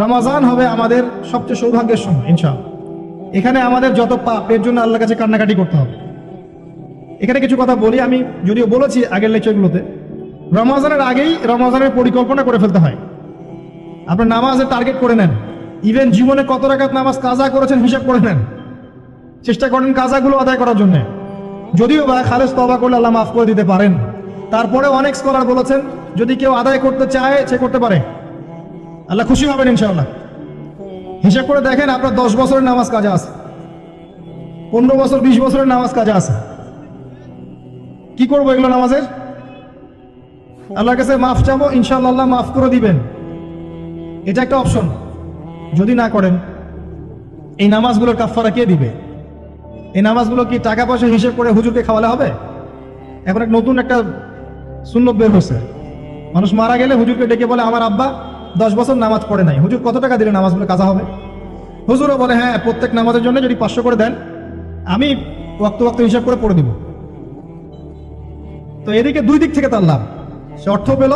রমাজান হবে আমাদের সবচেয়ে সৌভাগ্যের সময়, ইনশাআল্লাহ। এখানে আমাদের যত পাপ, এর জন্য আল্লাহর কাছে কান্নাকাটি করতে হবে। এখানে কিছু কথা বলি, আমি যদিও বলেছি আগের লেকচারগুলোতে, রমাজানের আগেই রমাজানের পরিকল্পনা করে ফেলতে হয়। আপনার নামাজের টার্গেট করে নেন। ইভেন জীবনে কত রাকাত নামাজ কাজা করেছেন হিসাব করে নেন। চেষ্টা করেন কাজাগুলো আদায় করার জন্য। যদিও বা খালেজ তবা করলে আল্লাহ মাফ করে দিতে পারেন। তারপরে অনেক স্কলার বলেছেন, যদি কেউ আদায় করতে চায়, সে করতে পারে। আল্লাহ খুশি হবেন ইনশাআল্লাহ। হিসাব করে দেখেন আপনার দশ বছরের নামাজ কাজে আছে। পনেরো বছর, বিশ বছরের নামাজ কাজে আছে। কি করব এগুলো নামাজের? আল্লাহর কাছে মাফ চাবো, ইনশাআল্লাহ আল্লাহ মাফ করে দিবেন। এটা একটা অপশন। যদি না করেন, এই নামাজগুলোর কাফারা কে দিবে? এই নামাজগুলো কি টাকা পয়সা হিসেব করে হুজুরকে খাওয়ালে হবে? এখন এক নতুন একটা শূন্য বের হচ্ছে মানুষ মারা গেলে হুজুরকে ডেকে বলে, আমার আব্বা দশ বছর নামাজ পড়ে নাই। হুজুর কত টাকা দিলে নামাজগুলো কাজা হবে? হুজুরও বলে হ্যাঁ প্রত্যেক নামাজের জন্য যদি পাঁচশো করে দেন, আমি ওয়াক্ত ওয়াক্ত হিসাব করে পড়ে দিব তো এদিকে দুই দিক থেকে তার লাভ। সে অর্থ পেল,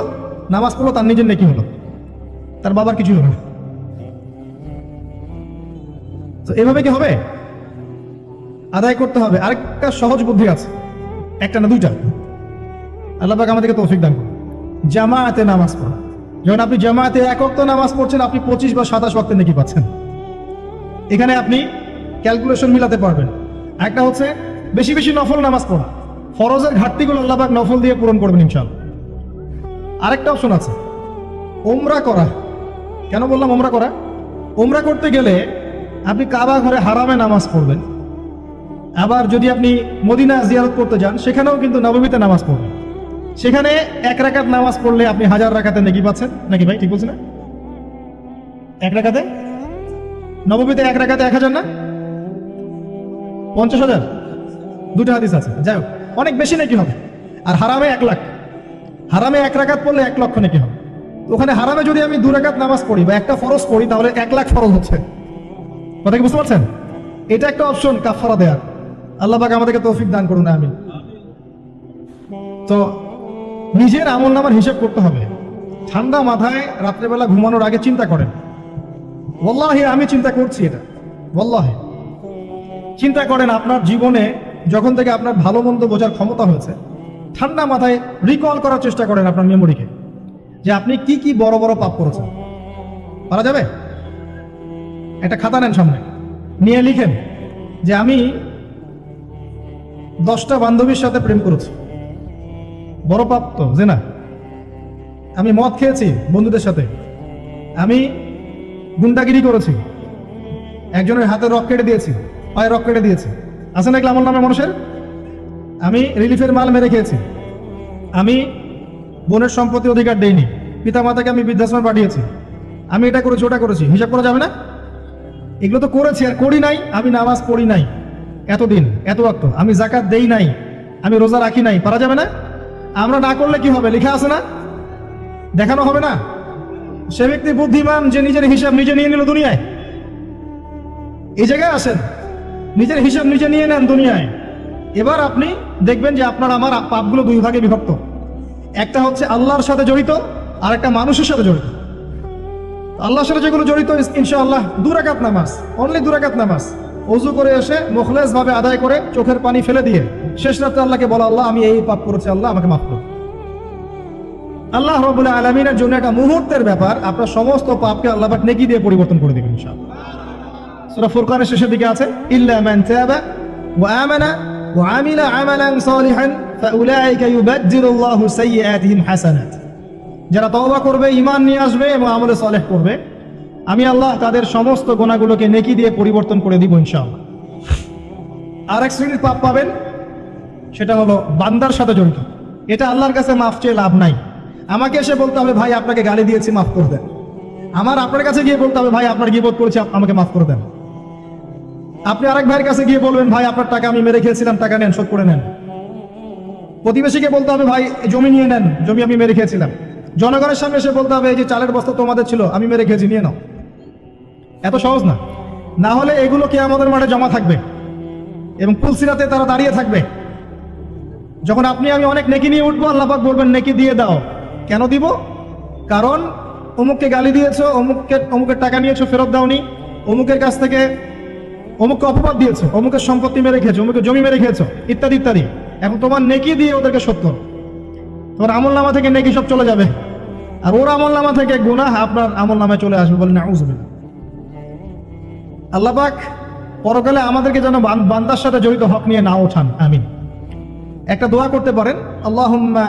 নামাজ পড়ল, তার নিজের নেকি হলো। তার বাবার কিছু হলো না। তো এভাবে কি হবে? আদায় করতে হবে। আরেকটা সহজ বুদ্ধি আছে। একটা না দুইটা। আল্লাহ পাক আমাদেরকে তৌফিক দান জামায়াতে নামাজ পড়া। যখন আপনি জামায়াতে এক অক্ত নামাজ পড়ছেন, আপনি পঁচিশ বা সাতাশ ওয়াক্তে নাকি পাচ্ছেন। এখানে আপনি ক্যালকুলেশন মিলাতে পারবেন। একটা হচ্ছে বেশি বেশি নফল নামাজ পড়া। ফরজের ঘাটতিগুলো আল্লাহবাক নফল দিয়ে পূরণ করবেন ইনশাআল্লাহ। আরেকটা অপশন আছে। ওমরা করা। কেন বললাম ওমরা করা? ওমরা করতে গেলে আপনি কাবা ঘরে হারামে নামাজ পড়বেন। আবার যদি আপনি মদিনা জিয়ারত করতে যান, সেখানেও কিন্তু নবমীতে নামাজ পড়বেন। সেখানে এক রাকাত নামাজ পড়লে আপনি হাজার রাকাতে নাকি পাচ্ছেন? নাকি ভাই, ঠিক বলছেন না? এক রাকাতে? নবমীতে এক রাকাতে এক হাজার না? পঞ্চাশ হাজার? দুটো হাদিস আছে। যাই হোক, অনেক বেশি নাকি হবে। আর হারামে এক লাখ। হারামে এক রাকাত পড়লে এক লক্ষ নাকি হবে। ওখানে হারামে যদি আমি দু রাকাত নামাজ পড়ি বা একটা ফরজ পড়ি, তাহলে এক লাখ ফরজ হচ্ছে। কথা কি বুঝতে পারছেন? এটা একটা অপশন কাফারা দেয়ার আল্লাহ আমাদেরকে তৌফিক দান করুন আমি তো নিজের আমল নামার হিসেব করতে হবে। ঠান্ডা মাথায় রাত্রেবেলা ঘুমানোর আগে চিন্তা করেন। ওল্লাহে আমি চিন্তা করছি এটা। ওল্লাহে চিন্তা করেন আপনার জীবনে যখন থেকে আপনার ভালো মন্দ বোঝার ক্ষমতা হয়েছে, ঠান্ডা মাথায় রিকল করার চেষ্টা করেন আপনার মেমোরিকে যে আপনি কি কি বড় বড় পাপ করেছেন। পারা যাবে? একটা খাতা নেন সামনে। নিয়ে লিখেন যে, আমি দশটা বান্ধবীর সাথে প্রেম করেছি। বড় পাপ তো যে না আমি মদ খেয়েছি বন্ধুদের সাথে। আমি গুন্ডাগিরি করেছি। একজনের হাতে রক কেটে দিয়েছি, পায়ে রক কেটে দিয়েছি। আছে নাকি আমার নামে মানুষের? আমি রিলিফের মাল মেরে খেয়েছি। আমি বোনের সম্পত্তি অধিকার দেইনি। পিতা মাতাকে আমি বৃদ্ধাশ্রমে পাঠিয়েছি। আমি এটা করেছি, ওটা করেছি। হিসাব করা যাবে না? এগুলো তো করেছি আর করি নাই। আমি নামাজ পড়ি নাই। এতদিন, এত ওয়াক্ত। আমি জাকাত দেই নাই। আমি রোজা রাখি নাই। পারা যাবে না? আমরা না করলে কি হবে? লেখা আছে না? দেখানো হবে না? সে ব্যক্তি বুদ্ধিমান যে নিজের হিসাব নিজে নিয়ে নিল দুনিয়ায়। এই জায়গায় আসেন নিজের হিসাব নিজে নিয়ে নেন দুনিয়ায়। এবার আপনি দেখবেন যে আপনার আমার পাপগুলো দুই ভাগে বিভক্ত। একটা হচ্ছে আল্লাহর সাথে জড়িত, আর একটা মানুষের সাথে জড়িত। আল্লাহর সাথে যেগুলো জড়িত, ইনশাআল্লাহ দুরাকাত নামাজ অনলি দুরাকাত নামাজ। অজু করে এসে মুখলেস ভাবে আদায় করে চোখের পানি ফেলে দিয়ে শেষ রাত্রে আল্লাহকে বলা, আল্লাহ, আমি এই পাপ করেছি, আল্লাহ, আমাকে মাফ করুন আল্লাহ রবুল্লাহ আলমিনের জন্য একটা মুহূর্তের ব্যাপার, আপনার সমস্ত পাপকে আল্লাহ পাক নেকি দিয়ে পরিবর্তন করে দেবেন, ইনশাআল্লাহ। সূরা ফুরকানের শেষের দিকে আছে, ইল্লা মান তাবা ওয়া আমানা ওয়া আমিলা আমালান সালিহান ফাউলাইকা ইউবাদদিলু আল্লাহু সাইয়্যাতিহিম হাসানাত। যারা তওবা করবে, ঈমান নিয়ে আসবে এবং আমলে সালেহ করবে। আমি আল্লাহ তাদের সমস্ত গোনাগুলোকে নেকি দিয়ে পরিবর্তন করে দিব ইনশাআল্লাহ। এক শ্রেণির পাপ পাবেন, সেটা হলো বান্দার সাথে জড়িত। এটা আল্লাহর কাছে মাফ চেয়ে লাভ নাই। আমাকে এসে বলতে হবে, ভাই, আপনাকে গালি দিয়েছি, মাফ করে দেন। আমার আপনার কাছে গিয়ে বলতে হবে, ভাই, আপনার গিয়ে করেছি, আপ- আমাকে মাফ করে দেন। আপনি আরেক ভাইয়ের কাছে গিয়ে বলবেন, ভাই, আপনার টাকা আমি মেরে খেয়েছিলাম, টাকা নেন, শোধ করে নেন। প্রতিবেশীকে বলতে হবে, ভাই, জমি নিয়ে নেন, জমি আমি মেরে খেয়েছিলাম। জনগণের সামনে এসে বলতে হবে, এই যে চালের বস্তা তোমাদের ছিল, আমি মেরে খেয়েছি, নিয়ে নাও। এত সহজ না। না হলে এগুলো কে আমাদের মাঠে জমা থাকবে এবং পুলসিরাতে তারা দাঁড়িয়ে থাকবে। যখন আপনি আমি অনেক নেকি নিয়ে উঠবো আল্লাপাক বলবেন, নেকি দিয়ে দাও। কেন দিব? কারণ অমুককে গালি দিয়েছ, অমুককে, অমুকের টাকা নিয়েছো, ফেরত দাওনি। অমুকের কাছ থেকে অমুককে অপবাদ দিয়েছ, অমুকের সম্পত্তি মেরে খেয়েছো, অমুকের জমি মেরে খেয়েছো, ইত্যাদি ইত্যাদি। এখন তোমার নেকি দিয়ে ওদেরকে সত্য তোমার আমল নামা থেকে নেকি সব চলে যাবে। আর ওর আমল নামা থেকে গুনাহ আপনার আমল নামায় চলে আসবে বলে না আল্লাহ পাক পরকালে আমাদেরকে যেন বান্দার সাথে জড়িত হক নিয়ে না ওঠান, আমিন। একটা দোয়া করতে পারেন, আল্লাহুম্মা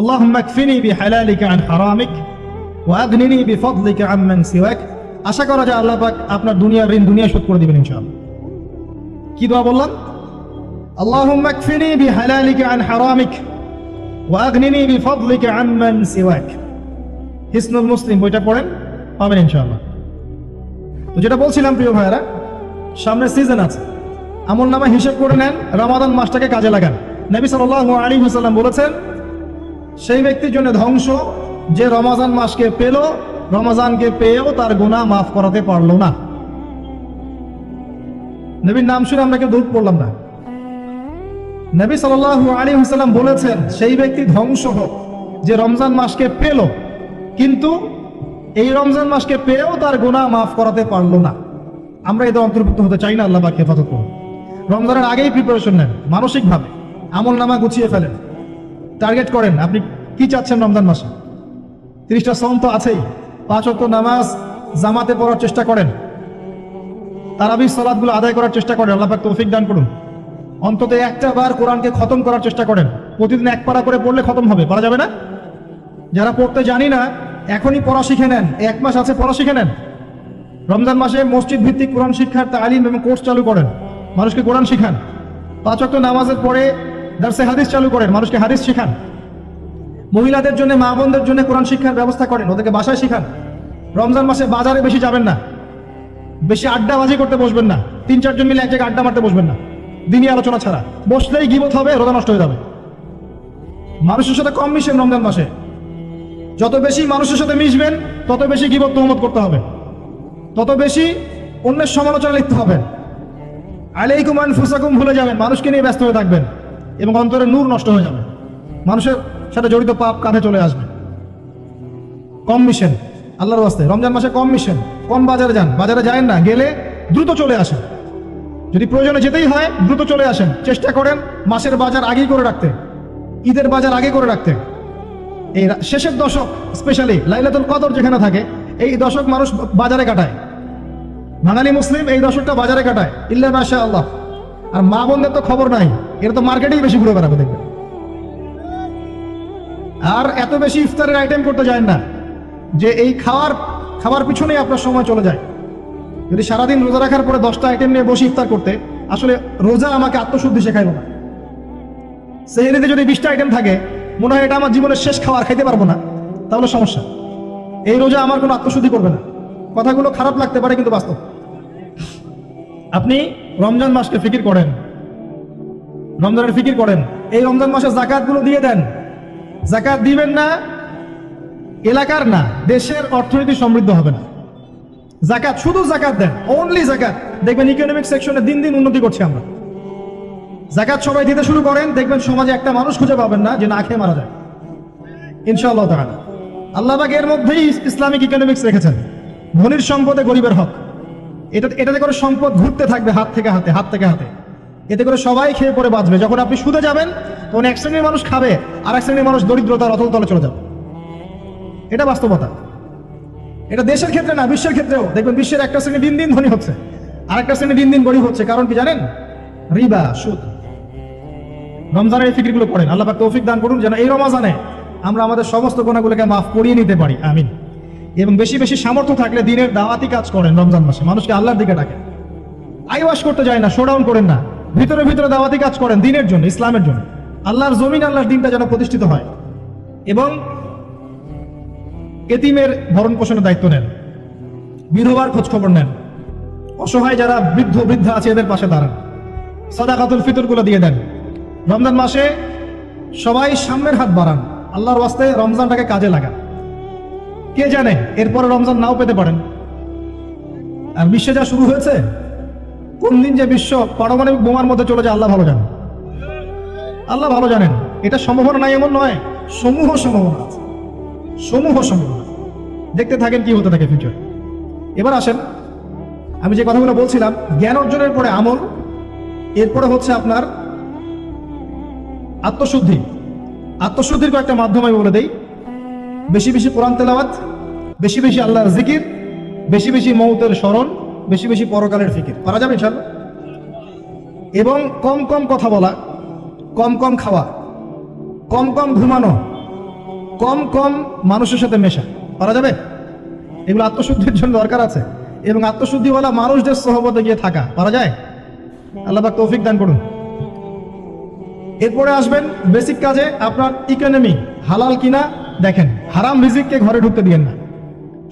আল্লাহুম্মা কফিনি বিহালালিকা আন হারামিক ওয়া আগনিনি বিফদলিকা আম্মান সিওয়াক। আশা করা যায় আল্লাহ পাক আপনার দুনিয়ার ঋণ দুনিয়া শোধ করে দিবেন ইনশাআল্লাহ। কি দোয়া বললাম? আল্লাহুম্মা কফিনি বিহালালিকা আন হারামিক ওয়া আগনিনি বিফদলিকা আম্মান সিওয়াক। হিসনুল মুসলিম, বইটা পড়েন, পাবেন ইনশাআল্লাহ। তো যেটা বলছিলাম, প্রিয় ভাইয়েরা, সামনে সিজন আছে। আমল নামা হিসেব করে নেন, রমাদান মাসটাকে কাজে লাগান। নবী সাল্লাল্লাহু আলাইহি ওয়াসাল্লাম বলেছেন, সেই ব্যক্তির জন্য ধ্বংস, যে রমাজান মাসকে পেল, রমাজানকে পেয়েও তার গুনাহ মাফ করাতে পারল না। নবীর নাম শুনে আমরা কেউ দুধ পড়লাম না। নবী সাল্লাল্লাহু আলাইহি ওয়াসাল্লাম বলেছেন, সেই ব্যক্তি ধ্বংস হোক, যে রমজান মাসকে পেল, কিন্তু এই রমজান মাসকে পেয়েও তার গুনাহ মাফ করাতে পারল না। আমরা এদের অন্তর্ভুক্ত হতে চাই না, আল্লাহ পাক হেফাজত করুন। রমজানের আগেই প্রিপারেশন নেন, মানসিকভাবে। আমল নামা গুছিয়ে ফেলেন। টার্গেট করেন, আপনি কি চাচ্ছেন রমজান মাসে? তিরিশটা সম তো আছেই। পাঁচ অক্ট নামাজ, জামাতে পড়ার চেষ্টা করেন। তারাবি সালাদগুলো আদায় করার চেষ্টা করেন, আল্লাহ পাক তৌফিক দান করুন। অন্তত একটা বার কোরআনকে খতম করার চেষ্টা করেন। প্রতিদিন এক পারা করে পড়লে খতম হবে, পারা যাবে না? যারা পড়তে জানি না এখনই পড়া শিখে নেন। এক মাস আছে, পড়া শিখে নেন। রমজান মাসে মসজিদ ভিত্তিক কোরআন শিক্ষার তালিম এবং কোর্স চালু করেন। মানুষকে কোরআন শিখান। পাঁচ ওয়াক্ত নামাজের পরে দার্সে হাদিস চালু করেন। মানুষকে হাদিস শেখান। মহিলাদের জন্য, মা বোনদের জন্য কোরআন শিক্ষার ব্যবস্থা করেন। ওদেরকে বাসায় শিখান। রমজান মাসে বাজারে বেশি যাবেন না। বেশি আড্ডাবাজি করতে বসবেন না। তিন, চারজন মিলে এক জায়গায় আড্ডা মারতে বসবেন না। দিনই আলোচনা ছাড়া। বসলেই গিবত হবে রোদা নষ্ট হয়ে যাবে। মানুষের সাথে কম মিশেন রমজান মাসে। যত বেশি মানুষের সাথে মিশবেন, তত বেশি গিবত তহমত করতে হবে। তত বেশি অন্যের সমালোচনা লিখতে হবে। আলাইকুমান ফুসাকুম ভুলে যাবেন। মানুষকে নিয়ে ব্যস্ত হয়ে থাকবেন এবং অন্তরে নূর নষ্ট হয়ে যাবে। মানুষের সাথে জড়িত পাপ কাঁধে চলে আসবে। কম মিশেন, আল্লাহর বাস্তে রমজান মাসে কম মিশেন, কম বাজারে যান। বাজারে যায়েন না, গেলে দ্রুত চলে আসেন। যদি প্রয়োজনে যেতেই হয়, দ্রুত চলে আসেন। চেষ্টা করেন মাসের বাজার আগেই করে রাখতে। ঈদের বাজার আগে করে রাখতে। এই শেষের দশক স্পেশালি লাইলাতুল কদর যেখানে থাকে, এই দশক মানুষ বাজারে কাটায়। বাঙালি মুসলিম এই দশকটা বাজারে কাটায়। ইল্লা মাশা আল্লাহ আর মা বোনদের তো খবর নাই। এরা তো মার্কেটেই বেশি ঘুরে বেড়াবে, দেখবে। আর এত বেশি ইফতারের আইটেম করতে যায় না, যে এই খাওয়ার, খাবার পিছনেই আপনার সময় চলে যায়। যদি সারাদিন রোজা রাখার পরে দশটা আইটেম নিয়ে বসে ইফতার করতে, আসলে রোজা আমাকে আত্মশুদ্ধি শেখাইল না। সেহেরিতে যদি বিশটা আইটেম থাকে মনে হয় এটা আমার জীবনের শেষ খাবার, খাইতে পারব না। তাহলে সমস্যা। এই রোজা আমার কোনো আত্মশুদ্ধি করবে না। কথাগুলো খারাপ লাগতে পারে কিন্তু বাস্তব। আপনি রমজান মাসকে ফিকির করেন। রমজানের ফিকির করেন। এই রমজান মাসে জাকাতগুলো দিয়ে দেন। জাকাত দিবেন না, এলাকার না, দেশের অর্থনীতি সমৃদ্ধ হবে না। জাকাত, শুধু জাকাত দেন অনলি জাকাত। দেখবেন ইকোনমিক সেকশনে দিন দিন উন্নতি করছে আমরা। জাকাত সবাই দিতে শুরু করেন, দেখবেন সমাজে একটা মানুষ খুঁজে পাবেন না যে না খেয়ে মারা যায়। ইনশাআল্লাহ তাআলা। আল্লাহ এর মধ্যেই ইসলামিক ইকোনমিক্স রেখেছেন। ধনির সম্পদে গরিবের হক। এটা এটাতে করে সম্পদ ঘুরতে থাকবে হাত থেকে হাতে, হাত থেকে হাতে। এতে করে সবাই খেয়ে পরে বাঁচবে। যখন আপনি সুদে যাবেন, তখন এক শ্রেণির মানুষ খাবে, আর এক শ্রেণির মানুষ দরিদ্রতার অতল তলে চলে যাবে। এটা বাস্তবতা। এটা দেশের ক্ষেত্রে না, বিশ্বের ক্ষেত্রেও। দেখবেন বিশ্বের একটা শ্রেণি দিন দিন ধনী হচ্ছে। আর একটা শ্রেণি দিন দিন গরিব হচ্ছে। কারণ কি জানেন? রিবা, সুদ। রমজানের এই ফিকিরগুলো পড়েন। আল্লাহ পাক তৌফিক দান করুন যেন এই রমাজানে আমরা আমাদের সমস্ত গুণাগুলোকে মাফ করিয়ে নিতে পারি। আমিন। এবং বেশি বেশি সামর্থ্য থাকলে দিনের দাওয়াতি কাজ করেন রমজান মাসে। মানুষকে আল্লাহর দিকে ডাকেন। আইওয়াশ করতে যায় না, শোডাউন করেন না। ভিতরে ভিতরে দাওয়াতি কাজ করেন দিনের জন্য, ইসলামের জন্য। আল্লাহর জমিন, আল্লাহর দিনটা যেন প্রতিষ্ঠিত হয়। এবং এতিমের ভরণ পোষণের দায়িত্ব নেন। বিধবার খোঁজ খবর নেন। অসহায় যারা বৃদ্ধ, বৃদ্ধা আছে, এদের পাশে দাঁড়ান। সাদা সাদাকাতুল ফিতরগুলো দিয়ে দেন। রমজান মাসে সবাই সামনের হাত বাড়ান, আল্লাহর ওয়াস্তে রমজানটাকে কাজে লাগান। কে জানে, এরপরে রমজান নাও পেতে পারেন। আর বিশ্বে যা শুরু হয়েছে, কোন দিন যে বিশ্ব পারমাণবিক বোমার মধ্যে চলে যায়, আল্লাহ ভালো জানেন। আল্লাহ ভালো জানেন, এটা সম্ভাবনা নাই, এমন নয়, সমূহ সম্ভাবনা আছে। সমূহ সম্ভাবনা দেখতে থাকেন কি হতে থাকে ফিউচার এবার আসেন, আমি যে কথাগুলো বলছিলাম, জ্ঞান অর্জনের পরে আমল, এরপরে হচ্ছে আপনার আত্মশুদ্ধি। আত্মশুদ্ধির কয়েকটা মাধ্যম আমি বলে দেই। বেশি বেশি কোরআন তেলাওয়াত, বেশি বেশি আল্লাহর জিকির, বেশি বেশি মৌতের স্মরণ, বেশি বেশি পরকালের ফিকির। করা যাবে ইনশাল্লাহ এবং কম কম কথা বলা, কম কম খাওয়া, কম কম ঘুমানো, কম কম মানুষের সাথে মেশা। পারা যাবে? এগুলো আত্মশুদ্ধির জন্য দরকার আছে। এবং আত্মশুদ্ধিওয়ালা মানুষদের সহবতে গিয়ে থাকা। পারা যায়? আল্লাহ তৌফিক দান করুন। এরপরে আসবেন বেসিক কাজে আপনার ইকোনমি হালাল কিনা দেখেন, হারাম রিজিককে ঘরে ঢুকতে দিয়েন না।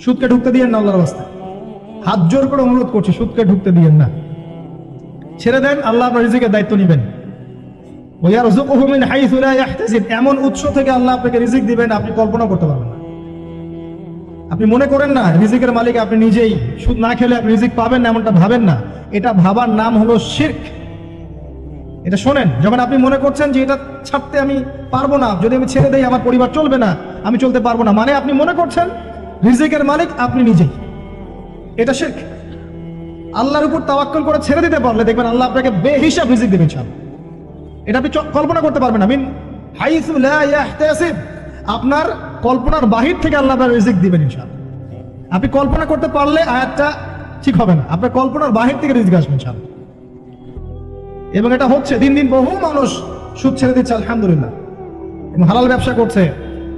সুদকে ঢুকতে দিয়েন না আল্লাহর অবস্থায় হাত জোর করে অনুরোধ করছি, সুদকে ঢুকতে দিয়েন না। ছেড়ে দেন, আল্লাহ আপনার রিজিকের দায়িত্ব নেবেন। মিন এমন উৎস থেকে আল্লাহ আপনাকে রিজিক দিবেন, আপনি কল্পনা করতে পারবেন না। আপনি মনে করেন না, রিজিকের মালিক আপনি নিজেই। সুদ না খেলে আপনি রিজিক পাবেন না, এমনটা ভাবেন না। এটা ভাবার নাম হলো শিরক। এটা শোনেন, যখন আপনি মনে করছেন যে এটা ছাড়তে আমি পারব না, যদি আমি ছেড়ে দেই, আমার পরিবার চলবে না, আমি চলতে পারব না মানে আপনি মনে করছেন রিজিকের মালিক আপনি নিজেই। এটা শেখ আল্লাহর উপর তাওয়াক্কল করে ছেড়ে দিতে পারলে দেখবেন আল্লাহ আপনাকে বেহিসাব রিজিক দেবেন, ইনশাআল্লাহ। এটা আপনি কল্পনা করতে পারবেন ইয়াহতাসিব। আপনার কল্পনার বাহির থেকে আল্লাহ আপনার রিজিক দিবেন, ইনশাআল্লাহ। আপনি কল্পনা করতে পারলে আয়াতটা ঠিক হবে না। আপনার কল্পনার বাহির থেকে রিজিক আসবে, ইনশাআল্লাহ। এবং এটা হচ্ছে, দিন দিন বহু মানুষ সুদ ছেড়ে দিচ্ছে, আলহামদুলিল্লাহ। এবং হালাল ব্যবসা করছে,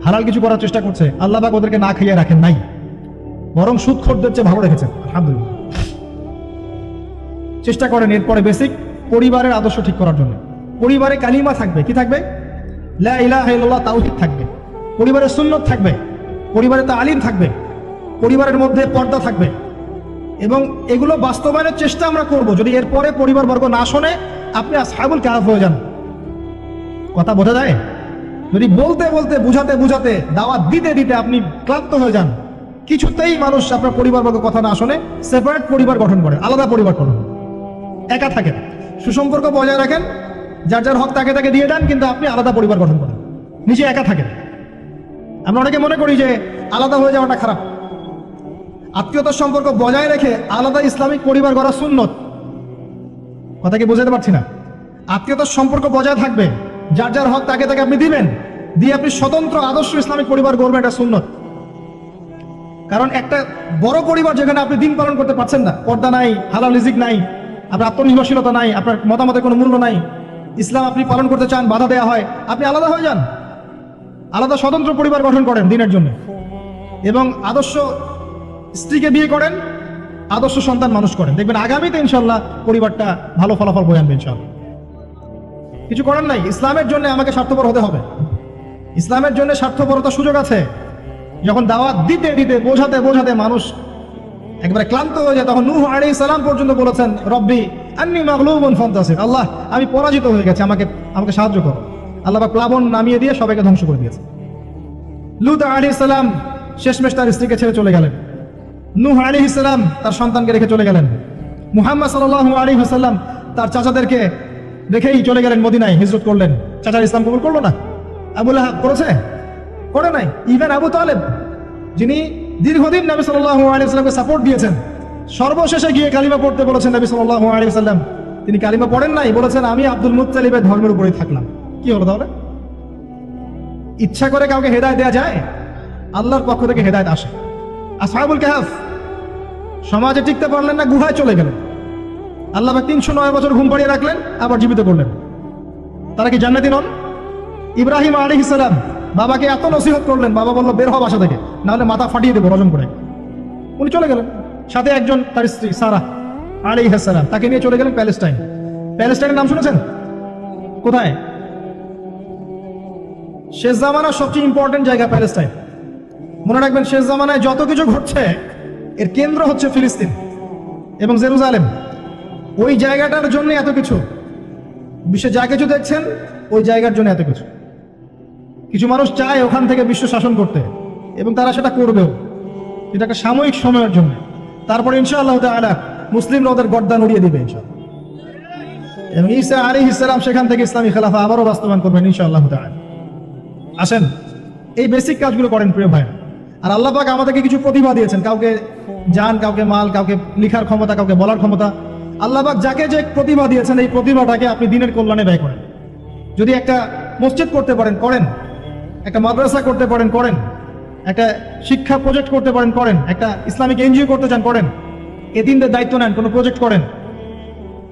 হালাল কিছু করার চেষ্টা করছে, আল্লাহ পাক ওদেরকে না খাইয়ে রাখেন নাই। বরং সুদ খোরদের চেয়ে ভালো রেখেছেন, আলহামদুলিল্লাহ। চেষ্টা করেন এরপরে বেসিক পরিবারের আদর্শ ঠিক করার জন্য। পরিবারে কালিমা থাকবে, কি থাকবে? লা থাকবে। পরিবারের সুন্নত থাকবে। পরিবারে তালিম থাকবে। পরিবারের মধ্যে পর্দা থাকবে। এবং এগুলো বাস্তবায়নের চেষ্টা আমরা করব। যদি এরপরে পরিবারবর্গ না শোনে, আপনি আসহাবুল কাহাফ হয়ে যান। কথা বোঝা যায়? যদি বলতে বলতে, বুঝাতে বুঝাতে, দাওয়াত দিতে দিতে আপনি ক্লান্ত হয়ে যান, কিছুতেই মানুষ আপনার পরিবারবর্গ কথা না শোনে সেপারেট পরিবার গঠন করে, আলাদা পরিবার গঠন একা থাকেন। সুসম্পর্ক বজায় রাখেন, যার যার হক তাকে তাকে দিয়ে দেন, কিন্তু আপনি আলাদা পরিবার গঠন করেন। নিজে একা থাকেন। আমরা অনেকে মনে করি যে আলাদা হয়ে যাওয়াটা খারাপ। আত্মীয়তার সম্পর্ক বজায় রেখে আলাদা ইসলামিক পরিবার গড়া সুন্নত। কথা কি বোঝাতে পারছি না? আত্মীয়তার সম্পর্ক বজায় থাকবে, যার যার হক তাকে তাকে আপনি দিবেন, দিয়ে আপনি স্বতন্ত্র আদর্শ ইসলামিক পরিবার গড়বেন, এটা সুন্নত। কারণ একটা বড় পরিবার যেখানে আপনি দিন পালন করতে পারছেন না, পর্দা নাই, হালাল রিজিক নাই, আপনার আত্মনির্ভরশীলতা নাই, আপনার মতামতের কোনো মূল্য নাই, ইসলাম আপনি পালন করতে চান, বাধা দেওয়া হয়, আপনি আলাদা হয়ে যান। আলাদা স্বতন্ত্র পরিবার গঠন করেন দিনের জন্য। এবং আদর্শ স্ত্রীকে বিয়ে করেন, আদর্শ সন্তান মানুষ করেন। দেখবেন আগামীতে ইনশাল্লাহ পরিবারটা ভালো ফলাফল বয়ে আনবে ইনশাল্লাহ। কিছু করার নাই, ইসলামের জন্য আমাকে স্বার্থপর হতে হবে। ইসলামের জন্য স্বার্থপরতার সুযোগ আছে। যখন দাওয়াত দিতে দিতে, বোঝাতে বোঝাতে মানুষ একবারে ক্লান্ত হয়ে যায়, তখন নূহ আলী সালাম পর্যন্ত বলেছেন, রব্বি আন্নি মাগলুবুন ফান্তাসির। আল্লাহ, আমি পরাজিত হয়ে গেছি, আমাকে আমাকে সাহায্য করো। আল্লাহ বা প্লাবন নামিয়ে দিয়ে সবাইকে ধ্বংস করে দিয়েছে। লুত আলী সালাম শেষমেশ তার স্ত্রীকে ছেড়ে চলে গেলেন। নূহ আলী ইসলাম তার সন্তানকে রেখে চলে গেলেন। মুহাম্মদ সাল্লাহ আলী হাসাল্লাম তার চাচাদেরকে রেখেই চলে গেলেন মদিনায় হিজরত করলেন। চাচার ইসলাম কবুল করল না? আবুল করেছে? করে নাই। ইভেন আবু তালেব, যিনি দীর্ঘদিন নবী সাল্লাহ আলিয়াকে সাপোর্ট দিয়েছেন, সর্বশেষে গিয়ে কালিমা পড়তে বলেছেন নবী সাল্লাহ আলিয়াল্লাম তিনি কালিমা পড়েন নাই, বলেছেন, আমি আব্দুল মুত্তালিবের ধর্মের উপরেই থাকলাম। কি হলো তাহলে? ইচ্ছা করে কাউকে হেদায় দেয়া যায়? আল্লাহর পক্ষ থেকে হেদায়ত আসে। আসহাবুল কাহাফ সমাজে টিকতে পারলেন না, গুহায় চলে গেলেন। আল্লাহ তিনশো নয় বছর ঘুম পাড়িয়ে রাখলেন, আবার জীবিত করলেন। তারা কি জান্নাতি নন? ইব্রাহিম আলী ইসলাম বাবাকে এত নসিহত করলেন, বাবা বলল, বের হওয়া বাসা থেকে, নাহলে মাথা ফাটিয়ে দেবো রজন করে। উনি চলে গেলেন। সাথে একজন, তার স্ত্রী, সারা আলী হাসালাম তাকে নিয়ে চলে গেলেন প্যালেস্টাইন। প্যালেস্টাইনের নাম শুনেছেন? কোথায়? শেষ জামানার সবচেয়ে ইম্পর্টেন্ট জায়গা প্যালেস্টাইন। মনে রাখবেন, শেষ জামানায় যত কিছু ঘটছে এর কেন্দ্র হচ্ছে ফিলিস্তিন এবং জেরুজালেম। ওই জায়গাটার জন্য এত কিছু। বিশ্বে যা কিছু দেখছেন, ওই জায়গার জন্য এত কিছু। কিছু মানুষ চায় ওখান থেকে বিশ্ব শাসন করতে এবং তারা সেটা করবেও। এটা একটা সাময়িক সময়ের জন্য। তারপরে ইনশাআল্লাহ তাআলা মুসলিমরা ওদের গর্দান উড়িয়ে দিবে ইনশাআল্লাহ। এবং ঈসা আলী ইসলাম সেখান থেকে ইসলামী খেলাফা আবারও বাস্তবায়ন করবেন ইনশাআল্লাহ তাআলা। আসেন, এই বেসিক কাজগুলো করেন প্রিয় ভাই আর আল্লাহ পাক আমাদেরকে কিছু প্রতিভা দিয়েছেন। কাউকে জান কাউকে মাল, কাউকে লিখার ক্ষমতা, কাউকে বলার ক্ষমতা। আল্লাহ পাক যাকে যে প্রতিভা দিয়েছেন, এই প্রতিভাটাকে আপনি দিনের কল্যাণে ব্যয় করেন। যদি একটা মসজিদ করতে পারেন, করেন। একটা মাদ্রাসা করতে পারেন, করেন। একটা শিক্ষা প্রজেক্ট করতে পারেন, করেন। একটা ইসলামিক এনজিও করতে চান, করেন। এতিমদের দায়িত্ব নেন, কোনো প্রজেক্ট করেন।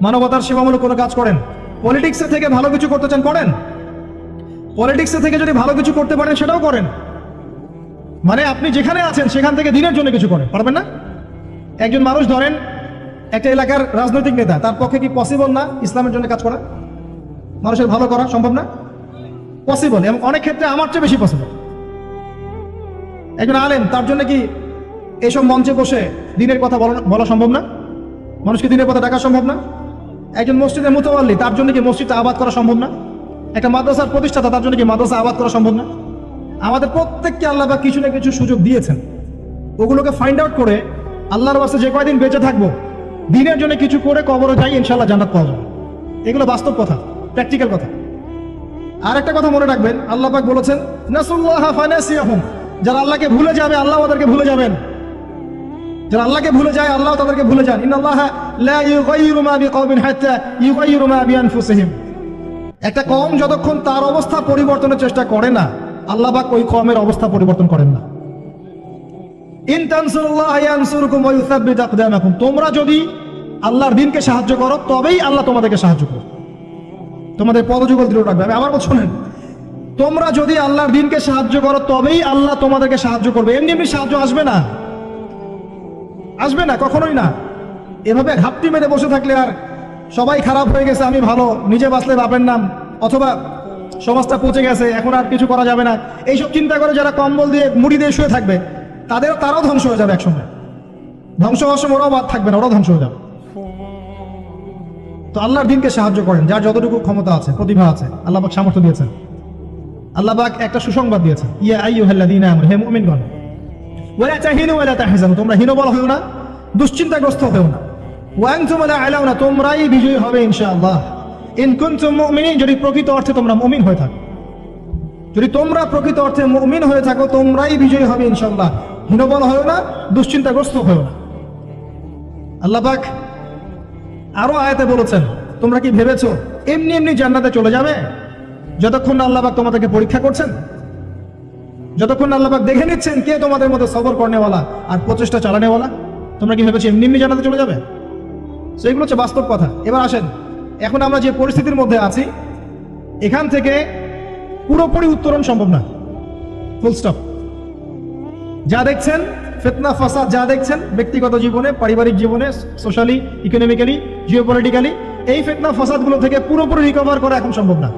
মানবতার সেবামূলক কোনো কাজ করেন। পলিটিক্সে থেকে ভালো কিছু করতে চান, করেন। পলিটিক্সে থেকে যদি ভালো কিছু করতে পারেন, সেটাও করেন। মানে আপনি যেখানে আছেন, সেখান থেকে দিনের জন্য কিছু করেন, পারবেন না? একজন মানুষ ধরেন, একটা এলাকার রাজনৈতিক নেতা, তার পক্ষে কি পসিবল না ইসলামের জন্য কাজ করা? মানুষের ভালো করা সম্ভব না? পসিবল এবং অনেক ক্ষেত্রে আমার চেয়ে বেশি পসিবল একজন আলেম, তার জন্য কি এইসব মঞ্চে বসে দিনের কথা বলা সম্ভব না? মানুষকে দিনের কথা ডাকা সম্ভব না? একজন মসজিদের মুতোয়াল্লি তার জন্য কি মসজিদটা আবাদ করা সম্ভব না? একটা মাদ্রাসার প্রতিষ্ঠাতা, তার জন্য কি মাদ্রাসা আবাদ করা সম্ভব না? আমাদের প্রত্যেককে আল্লাহ বা কিছু না কিছু সুযোগ দিয়েছেন। ওগুলোকে ফাইন্ড আউট করে আল্লাহর বাসে যে কয়দিন বেঁচে থাকব, দিনের জন্য কিছু করে কবরও যাই ইনশাল্লাহ জান্নাত পাওয়া যাবে। এগুলো বাস্তব কথা প্র্যাকটিক্যাল কথা। আর একটা কথা মনে রাখবেন, আল্লাহ পাক বলেছেন যারা আল্লাহকে ভুলে যাবে, আল্লাহ ওদেরকে ভুলে যাবেন। যারা আল্লাহকে ভুলে যায়, আল্লাহ তাদেরকে ভুলে যান। ইন্নাল্লাহ লা একটা কম যতক্ষণ তার অবস্থা পরিবর্তনের চেষ্টা করে না আল্লাহ পাক ওই কমের অবস্থা পরিবর্তন করেন না। তোমরা যদি আল্লাহর দিনকে সাহায্য করো, তবেই আল্লাহ তোমাদেরকে সাহায্য করবে। তোমাদের পদযুগল দৃঢ় রাখবে। আমি আমার মত শোনেন, তোমরা যদি আল্লাহর দিনকে সাহায্য করো, তবেই আল্লাহ তোমাদেরকে সাহায্য করবে। এমনি এমনি সাহায্য আসবে না। আসবে না, কখনোই না। এভাবে ঘাপটি মেরে বসে থাকলে আর সবাই খারাপ হয়ে গেছে, আমি ভালো, নিজে বাঁচলে বাপের নাম, অথবা সমাজটা পচে গেছে, এখন আর কিছু করা যাবে না। এইসব চিন্তা করে যারা কম্বল দিয়ে মুড়ি দিয়ে শুয়ে থাকবে, তাদের, তারাও ধ্বংস হয়ে যাবে একসময়। ধ্বংস হওয়ার সময় ওরাও বাদ থাকবে না, ওরাও ধ্বংস হয়ে যাবে। তো আল্লাহর দিনকে সাহায্য করেন, যার যতটুকু ক্ষমতা আছে, প্রতিভা আছে, আল্লাহ পাক সামর্থ্য দিয়েছেন। আল্লাহ পাক একটা সুসংবাদ দিয়েছেন, ইয়া আইয়ুহাল্লাযীনা আমানু, হে মুমিনগণ, ওয়ালা তাহিনু ওয়ালা তাহজানু, তোমরা হীনবল হও না, দুশ্চিন্তাগ্রস্ত হও না। ওয়া আনতুম লা আলাউনা তোমরাই বিজয়ী হবে ইনশাআল্লাহ। যদি প্রকৃত অর্থে তোমরা মমিন হয়ে থাকো। যদি তোমরা প্রকৃত অর্থে মুমিন হয়ে থাকো, তোমরাই বিজয়ী হবে ইনশাল্লাহ হীনবল হও না, দুশ্চিন্তাগ্রস্ত হও না। আল্লাহ পাক আরও আয়াতে বলেছেন, তোমরা কি ভেবেছো, এমনি এমনি জান্নাতে চলে যাবে? যতক্ষণ না আল্লাহ পাক তোমাদেরকে পরীক্ষা করছেন, যতক্ষণ না আল্লাহ দেখে নিচ্ছেন কে তোমাদের মধ্যে সবর করনেওয়ালা আর প্রচেষ্টা চালানেওয়ালা, তোমরা কি ভেবেছো, এমনি এমনি জান্নাতে চলে যাবে? সেগুলো হচ্ছে বাস্তব কথা। এবার আসেন এখন আমরা যে পরিস্থিতির মধ্যে আছি, এখান থেকে পুরোপুরি উত্তরণ সম্ভব না। ফুল স্টপ যা দেখছেন, ফেতনা, ফাসাদ যা দেখছেন, ব্যক্তিগত জীবনে, পারিবারিক জীবনে সোশ্যালি ইকোনমিক্যালি জিওপলিটিক্যালি এই ফেতনা, ফাসাদগুলো থেকে পুরোপুরি রিকভার করা এখন সম্ভব না।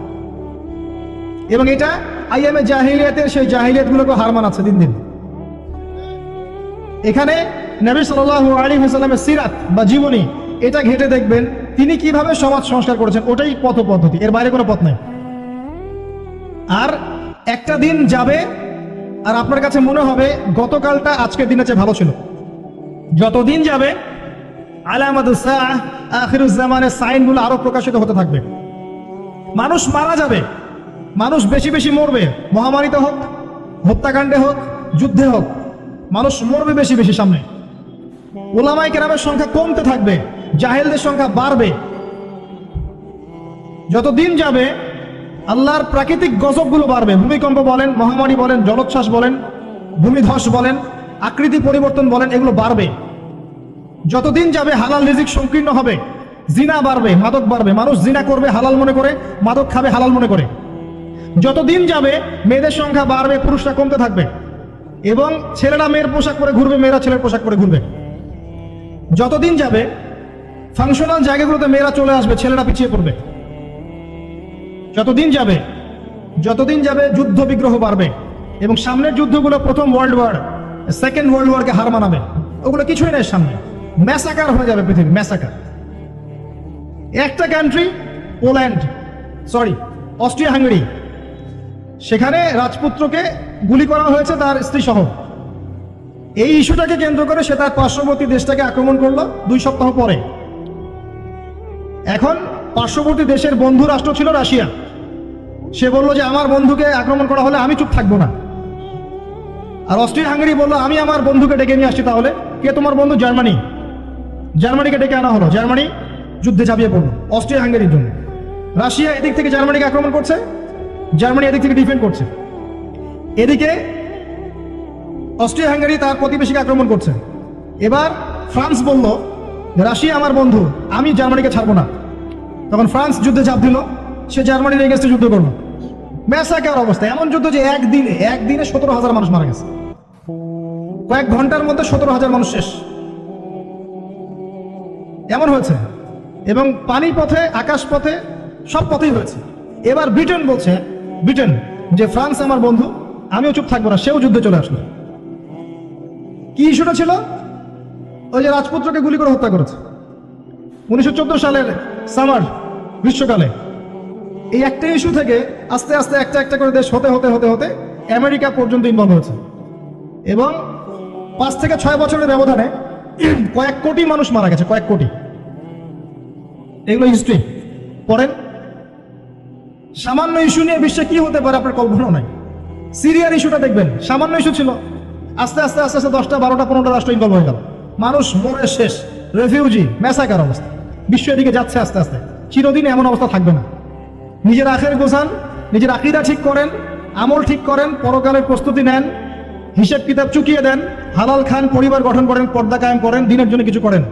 এবং এটা আইএমএ জাহিলিয়াতের সেই জাহিলিয়াতগুলোকে হার মানাচ্ছে দিন দিন। এখানে নবী সাল্লাহ আলী হাসালামের সিরাত বা জীবনী, এটা ঘেটে দেখবেন তিনি কীভাবে সমাজ সংস্কার করেছেন, ওটাই পথ পদ্ধতি। এর বাইরে কোনো পথ নেই। আর একটা দিন যাবে, আর আপনার কাছে মনে হবে, গতকালটা আজকের দিনের চেয়ে ভালো ছিল। যতদিন যাবে আলামাদুজ্জামানের সাইনগুলো আরও প্রকাশিত হতে থাকবে। মানুষ মারা যাবে, মানুষ বেশি বেশি মরবে। মহামারীতে হোক, হত্যাকাণ্ডে হোক, যুদ্ধে হোক, মানুষ মরবে বেশি বেশি সামনে। ওলামাই কেরামের সংখ্যা কমতে থাকবে। জাহেলদের সংখ্যা বাড়বে। যত দিন যাবে, আল্লাহর প্রাকৃতিক গজবগুলো বাড়বে। ভূমিকম্প বলেন, মহামারী বলেন, জলোচ্ছ্বাস বলেন, ভূমিধস বলেন, আকৃতি পরিবর্তন বলেন, এগুলো বাড়বে। যতদিন যাবে, হালাল রিজিক সংকীর্ণ হবে, জিনা বাড়বে, মাদক বাড়বে। মানুষ জিনা করবে হালাল মনে করে, মাদক খাবে হালাল মনে করে। যতদিন যাবে, মেয়েদের সংখ্যা বাড়বে, পুরুষরা কমতে থাকবে। এবং ছেলেরা মেয়ের পোশাক পরে ঘুরবে, মেয়েরা ছেলের পোশাক পরে ঘুরবে। যতদিন যাবে ফাংশনাল জায়গাগুলোতে মেয়েরা চলে আসবে, ছেলেরা পিছিয়ে পড়বে। যতদিন যাবে যতদিন যাবে যুদ্ধ বিগ্রহ বাড়বে এবং সামনের যুদ্ধগুলো প্রথম ওয়ার্ল্ড ওয়ার সেকেন্ড ওয়ার্ল্ড ওয়ারকে হার মানাবে। ওগুলো কিছুই নেই সামনে। ম্যাসাকার হয়ে যাবে পৃথিবী ম্যাসাকার একটা country Poland sorry Austria Hungary সেখানে রাজপুত্রকে গুলি করা হয়েছে তার স্ত্রী সহ এই ইস্যুটাকে কেন্দ্র করে সে তার পার্শ্ববর্তী দেশটাকে আক্রমণ করল দুই সপ্তাহ পরে। এখন পার্শ্ববর্তী দেশের বন্ধু রাষ্ট্র ছিল রাশিয়া। সে বলল যে, আমার বন্ধুকে আক্রমণ করা হলে আমি চুপ থাকব না। আর অস্ট্রিয়া হাঙ্গেরি বলল, আমি আমার বন্ধুকে ডেকে নিয়ে আসছি তাহলে। কে তোমার বন্ধু? জার্মানি। জার্মানিকে ডেকে আনা হলো। জার্মানি যুদ্ধে ঝাঁপিয়ে পড়ল অস্ট্রিয়া হাঙ্গেরির জন্য। রাশিয়া এদিক থেকে জার্মানিকে আক্রমণ করছে, জার্মানি এদিক থেকে ডিফেন্ড করছে। এদিকে অস্ট্রিয়া হাঙ্গেরি তার প্রতিবেশীকে আক্রমণ করছে। এবার ফ্রান্স বলল রাশিয়া আমার বন্ধু, আমি জার্মানিকে ছাড়বো না। তখন ফ্রান্স যুদ্ধে চাপ দিল, সে জার্মানির এগেস্টে যুদ্ধ করল। ম্যাসাকার অবস্থা, এমন যুদ্ধ যে একদিনে একদিনে সতেরো হাজার মানুষ মারা গেছে। কয়েক ঘণ্টার মধ্যে সতেরো হাজার মানুষ শেষ। এমন হয়েছে, এবং পানি পথে আকাশ পথে সব পথেই হয়েছে। এবার ব্রিটেন বলছে, ব্রিটেন, যে ফ্রান্স আমার বন্ধু, আমিও চুপ থাকব না, সেও যুদ্ধে চলে আসলো। কি ইস্যুটা ছিল? ওই যে রাজপুত্রকে গুলি করে হত্যা করেছে। উনিশশো চোদ্দ সালের সামার গ্রীষ্মকালে। এই একটা ইস্যু থেকে আস্তে আস্তে একটা একটা করে দেশ হতে হতে হতে হতে আমেরিকা পর্যন্ত ইনভলভ হয়েছে। এবং পাঁচ থেকে ছয় বছরের ব্যবধানে কয়েক কোটি মানুষ মারা গেছে, কয়েক কোটি। এগুলো হিস্ট্রি পড়েন। সামান্য ইস্যু নিয়ে বিশ্বে কি হতে পারে আপনার কল্পনাও নাই। সিরিয়ার ইস্যুটা দেখবেন। সামান্য ইস্যু ছিল। আস্তে আস্তে আস্তে আস্তে দশটা, বারোটা, পনেরোটা রাষ্ট্র ইনভলভ হয়ে গেল। মানুষ মরে শেষ। রেফিউজি ম্যাসাকার অবস্থা। বিশ্ব এদিকে যাচ্ছে আস্তে আস্তে। চিরদিন এমন অবস্থা থাকবে না। নিজের আখের গোছান, নিজের আকিদা ঠিক করেন, আমল ঠিক করেন, পরকালের প্রস্তুতি নেন, হিসেব কিতাব চুকিয়ে দেন, হালাল খান পরিবার গঠন করেন, পর্দা কায়েম করেন, দিনের জন্য কিছু করেন।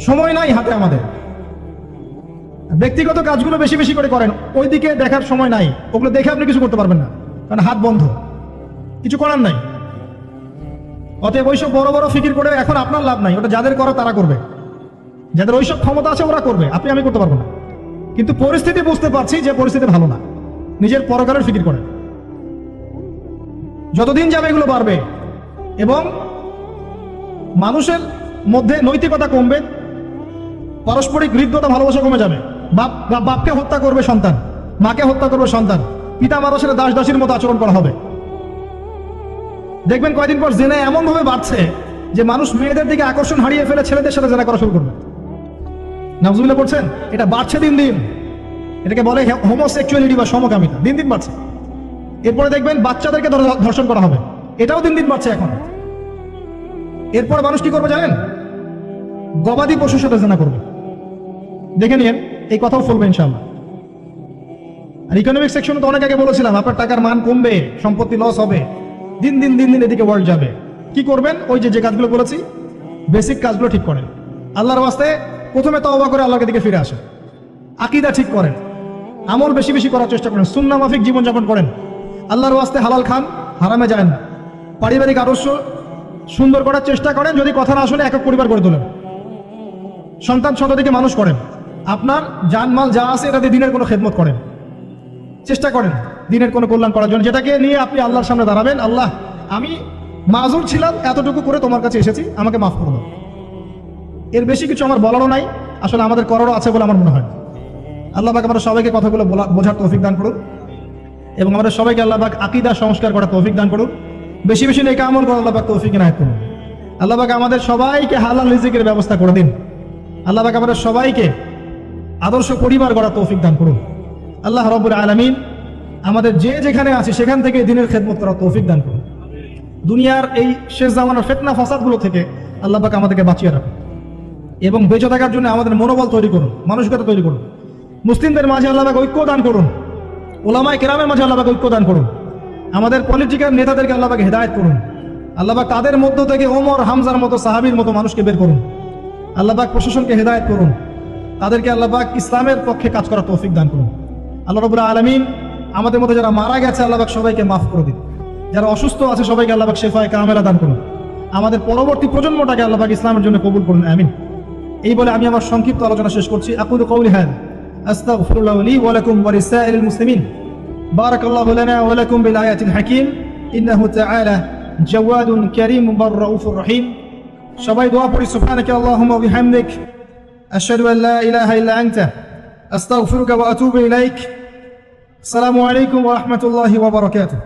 সময় নাই হাতে আমাদের। ব্যক্তিগত কাজগুলো বেশি বেশি করে করেন। ওইদিকে দেখার সময় নাই। ওগুলো দেখে আপনি কিছু করতে পারবেন না। কারণ হাত বন্ধ। কিছু করার নাই। অতএব ওইসব বড় বড় ফিকির করে এখন আপনার লাভ নাই। ওটা যাদের করো তারা করবে। যাদের ওইসব ক্ষমতা আছে ওরা করবে, আপনি আমি করতে পারব না। কিন্তু পরিস্থিতি বুঝতে পারছি যে পরিস্থিতি ভালো না। নিজের পরকালের ফিকির করেন। যতদিন যাবে এগুলো বাড়বে। এবং মানুষের মধ্যে নৈতিকতা কমবে, পারস্পরিক হৃদ্যতা, ভালোবাসা কমে যাবে। বাপ বাপকে হত্যা করবে সন্তান, মাকে হত্যা করবে সন্তান পিতা সাথে দাস দাসীর মতো আচরণ করা হবে। দেখবেন কয়দিন পর জেনে এমন ভাবে বাড়ছে যে মানুষ মেয়েদের দিকে আকর্ষণ হারিয়ে ফেলে, ছেলেদের সাথে জেনা করা শুরু করবে। নামজুবিল্লা পড়ছেন? এটা বাড়ছে দিন দিন। এটাকে বলে হোমোসেক্সুয়ালিটি বা সমকামিতা। দিন দিন বাড়ছে। এরপরে দেখবেন বাচ্চাদেরকে ধর্ষণ করা হবে। এটাও দিন দিন বাড়ছে এখন। এরপরে মানুষ কি করবে জানেন? গবাদি পশুর সাথে জেনা করবে। দেখে নিন এই কথাও ফলবে ইনশাআল্লাহ। আর ইকোনমিক সেকশনে তো অনেক আগে বলেছিলাম, আপনার টাকার মান কমবে, সম্পত্তি লস হবে। দিন দিন দিন দিন এদিকে ওয়ার্ল্ড যাবে। কি করবেন? ওই যে যে কাজগুলো বলেছি বেসিক কাজগুলো ঠিক করেন। আল্লাহর ওয়াস্তে প্রথমে তওবা করে আল্লাহর দিকে ফিরে আসেন। আকিদা ঠিক করেন। আমল বেশি বেশি করার চেষ্টা করেন। সুন্না মাফিক জীবনযাপন করেন। আল্লাহর ওয়াস্তে হালাল খান, হারামে যায় না। পারিবারিক আদর্শ সুন্দর করার চেষ্টা করেন, যদি কথা না শুনে একক পরিবার গড়ে তোলেন। সন্তান সন্ততিকে মানুষ করেন। আপনার জানমাল যা আছে এটা দিয়ে দিনের কোনো খেদমত করেন। চেষ্টা করেন দিনের কোনো কল্যাণ করার জন্য। যেটাকে নিয়ে আপনি আল্লাহর সামনে দাঁড়াবেন, আল্লাহ, আমি মাজুর ছিলাম, এতটুকু করে তোমার কাছে এসেছি, আমাকে মাফ করে দাও। এর বেশি কিছু আমার বলারও নাই। আসলে আমাদের করারও আছে বলে আমার মনে হয়। আল্লাহ পাক আমাদের সবাইকে কথাগুলো বোঝার তৌফিক দান করুন এবং আমাদের সবাইকে আল্লাহ পাক আকিদা সংস্কার করার তৌফিক দান করুন বেশি বেশি নেই আমল করে আল্লাহ পাক তৌফিক নায়ক করুন। আল্লাহ পাক আমাদের সবাইকে হালাল রিজিকের ব্যবস্থা করে দিন। আল্লাহ পাক আমাদের সবাইকে আদর্শ পরিবার গড়া তৌফিক দান করুন। আল্লাহ রব্বুল আলমিন আমাদের যে যেখানে আছে সেখান থেকে দিনের খেদমত করা তৌফিক দান করুন। দুনিয়ার এই শেষ জামানার ফেতনা ফাসাদগুলো থেকে আল্লাহ পাক আমাদেরকে বাঁচিয়ে রাখুন। এবং বেঁচে থাকার জন্য আমাদের মনোবল তৈরি করুন, মানসিকতা তৈরি করুন। মুসলিমদের মাঝে আল্লাহ পাক ঐক্য দান করুন। ওলামায় কেরামের মাঝে আল্লাহ পাক ঐক্য দান করুন। আমাদের পলিটিক্যাল নেতাদেরকে আল্লাহকে হেদায়ত করুন। আল্লাহবাক তাদের মধ্য থেকে ওমর, হামজার মতো সাহাবীর মতো মানুষকে বের করুন। আল্লাহ পাক প্রশাসনকে হেদায়ত করুন। তাদেরকে আল্লাহ পাক ইসলামের পক্ষে কাজ করার তৌফিক দান করুন। আল্লাহ রবুল্লাহ আলমিন আমাদের মধ্যে যারা মারা গেছে, আল্লাহ পাক সবাইকে মাফ করে দিন। যারা অসুস্থ আছে, সবাইকে আল্লাহ পাক শেফায় কামেলা দান করুন। আমাদের পরবর্তী প্রজন্মটাকে আল্লাহ পাক ইসলামের জন্য কবুল করুন, আমিন। এই বলে আমি আমার সংক্ষিপ্ত আলোচনা শেষ করছি। আকুল কৌলি হ্যান আস্তাগফিরুল্লাহ লি ওয়া লাকুম ওয়া লিসাইরিল মুসলিমিন বারাকাল্লাহু লানা ওয়া লাকুম বিল আয়াতিল হাকীম ইন্নাহু তাআলা জাওয়াদুন কারীম বার রাউফুর রহিম সবাই দোয়া পড়ি, সুবহানাকা আল্লাহুম্মা ওয়া বিহামদিক। আশহাদু আন লা ইলাহা ইল্লা আনতা। আস্তাগফিরুকা ওয়া আতুবু ইলাইক। আসসালামু আলাইকুম ওয়া রাহমাতুল্লাহি ওয়া বারাকাতুহু।